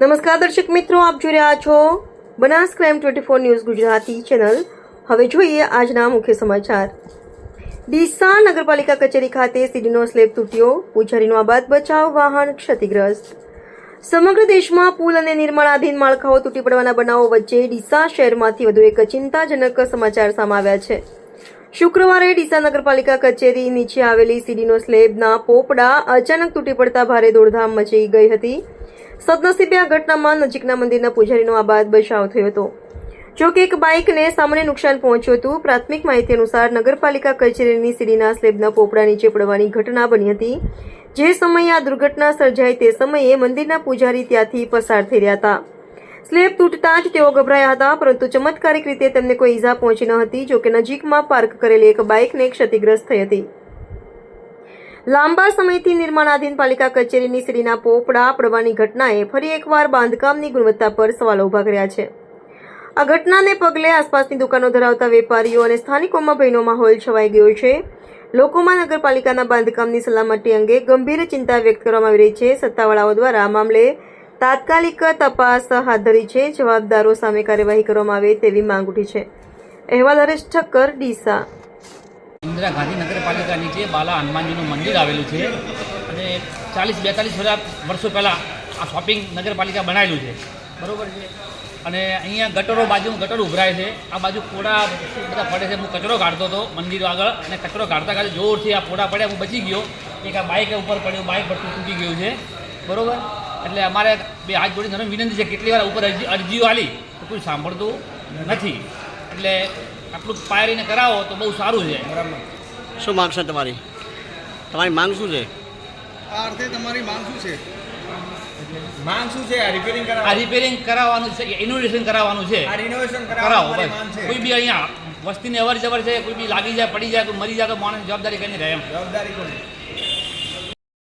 નમસ્કાર દર્શક મિત્રો, આપ જોઈ રહ્યા છો Banas crime twenty four news Gujarati channel. હવે જોઈએ આજના મુખ્ય સમાચાર. ડીસા નગરપાલિકા કચેરી ખાતે સીડીનો સ્લેબ તૂટ્યો, પૂજારીનો આબાદ બચાવ, વાહન ક્ષતિગ્રસ્ત. સમગ્ર દેશમાં પુલ અને નિર્માણાધીન માળખાઓ તૂટી પડવાના બનાવો વચ્ચે ડીસા શહેરમાંથી વધુ એક ચિંતાજનક સમાચાર સામે છે. શુક્રવારે ડીસા નગરપાલિકા કચેરી નીચે આવેલી સીડીનો સ્લેબના પોપડા અચાનક તૂટી પડતા ભારે દોડધામ મચી ગઈ હતી. સદનસીબે આ ઘટનામાં નજીકના મંદિરના પૂજારીનો આબાદ બચાવ થયો હતો. જો કે એક બાઇકને સામાન્ય નુકસાન પહોંચ્યું હતું. પ્રાથમિક માહિતી અનુસાર નગરપાલિકા કચેરીની સીડીના સ્લેબના પોપડા નીચે પડવાની ઘટના બની હતી. જે સમયે આ દુર્ઘટના સર્જાઈ તે સમયે મંદિરના પૂજારી ત્યાંથી પસાર થઈ રહ્યા હતા. સ્લેબ તૂટતા જ તેઓ ગભરાયા હતા, પરંતુ ચમત્કારિક રીતે તેમને કોઈ ઈજા પહોંચી ન હતી જો કે નજીકમાં પાર્ક કરેલી એક બાઇકને ક્ષતિગ્રસ્ત થઈ હતી. લાંબા સમયથી નિર્માણાધીન પાલિકા કચેરીની સીડીના પોપડા પડવાની ઘટનાએ ફરી એકવાર બાંધકામની ગુણવત્તા પર સવાલો ઊભા કર્યા છે. આ ઘટનાને પગલે આસપાસની દુકાનો ધરાવતા વેપારીઓ અને સ્થાનિકોમાં ભયનો માહોલ છવાઈ ગયો છે. લોકોમાં નગરપાલિકાના બાંધકામની સલામતી અંગે ગંભીર ચિંતા વ્યક્ત કરવામાં આવી રહી છે. સત્તાવાળાઓ દ્વારા મામલે તાત્કાલિક તપાસ હાથ ધરી છે. જવાબદારો સામે કાર્યવાહી કરવામાં આવે તેવી માંગ ઉઠી છે. અહેવાલ હરેશ ઠક્કર, ડીસા. ઇન્દિરા ગાંધી નગરપાલિકા નીચે બાલા હનુમાનજીનું મંદિર આવેલું છે અને ચાલીસ બેતાલીસ હજાર વર્ષો પહેલાં આ શોપિંગ નગરપાલિકા બનાવેલું છે. બરાબર છે? અને અહીંયા ગટરો બાજુ, ગટર ઉભરાય છે. આ બાજુ પોડા બધા પડે છે. હું કચરો કાઢતો હતો મંદિર આગળ અને કચરો કાઢતા કાઢતા જોરથી આ પોડા પડ્યા. હું બચી ગયો. એક આ બાઇક ઉપર પડ્યું. બાઇક પડતું તૂટી ગયું છે. બરોબર? એટલે અમારે બે હાથ જોડી વિનંતી છે. કેટલી વાર ઉપર અરજી અરજીઓ આલી તો કોઈ સાંભળતું નથી. એટલે આટલું પાયરીને કરાવો તો બહુ સારું છે. શું માંગ છે તમારી? તમારી માંગ શું છે? આ અર્થે તમારી માંગ શું છે? માંગ શું છે? આ રિપેરિંગ આ કરાવવા રિપેરિંગ કરાવવાનું છે ઇનોવેશન કરાવવાનું છે. આ રિનોવેશન કરાવો કરાવવા માંગ છે. કોઈ બી અહીંયા વસ્તીની અવર જવર છે કોઈ બી લાગી જાય પડી જાય કોઈ મરી જાય તો માણસ જવાબદારી કરીને રહે એમ. જવાબદારી કોની?